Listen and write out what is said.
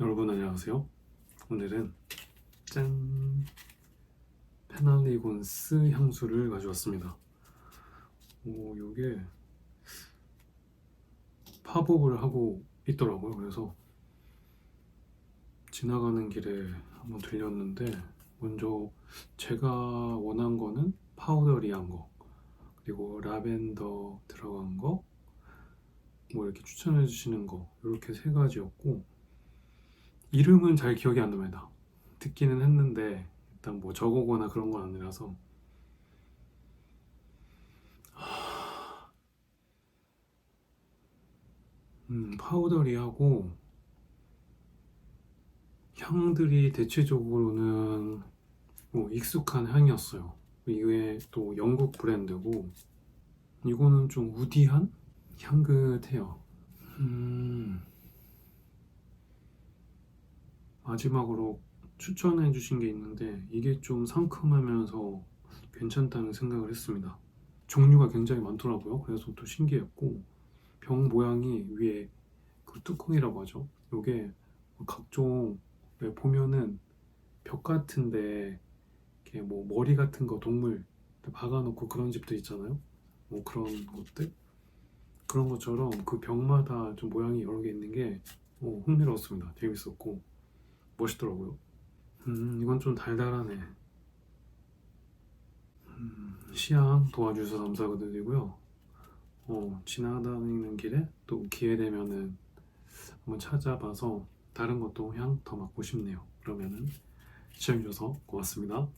여러분 안녕하세요. 오늘은 짠 페날리곤스 향수를 가져왔습니다. 오, 요게 팝업을 하고 있더라고요. 그래서 지나가는 길에 한번 들렸는데 먼저 제가 원한 거는 파우더리한 거 그리고 라벤더 들어간 거 뭐 이렇게 추천해 주시는 거 이렇게 세 가지였고 이름은 잘 기억이 안 납니다. 듣기는 했는데 일단 뭐 적어거나 그런 건 아니라서 하... 음, 파우더리하고 향들이 대체적으로는 뭐 익숙한 향이었어요. 이게 또 영국 브랜드고 이거는 좀 우디한 향긋해요. 음... 마지막으로 추천해 주신 게 있는데 이게 좀 상큼하면서 괜찮다는 생각을 했습니다. 종류가 굉장히 많더라고요. 그래서 또 신기했고 병 모양이 위에 그 뚜껑이라고 하죠. 요게 각종 왜 보면은 벽 같은데 이렇게 뭐 머리 같은 거 동물 박아놓고 그런 집도 있잖아요. 뭐 그런 것들 그런 것처럼 그 벽마다 좀 모양이 여러 개 있는 게 어, 흥미로웠습니다. 재밌었고 멋있더라고요. 음, 이건 좀 달달하네. 음, 시향 도와주셔서 감사드리고요. 어, 지나다니는 길에 또 기회 되면은 한번 찾아봐서 다른 것도 향 더 맡고 싶네요. 그러면은 시청해주셔서 고맙습니다.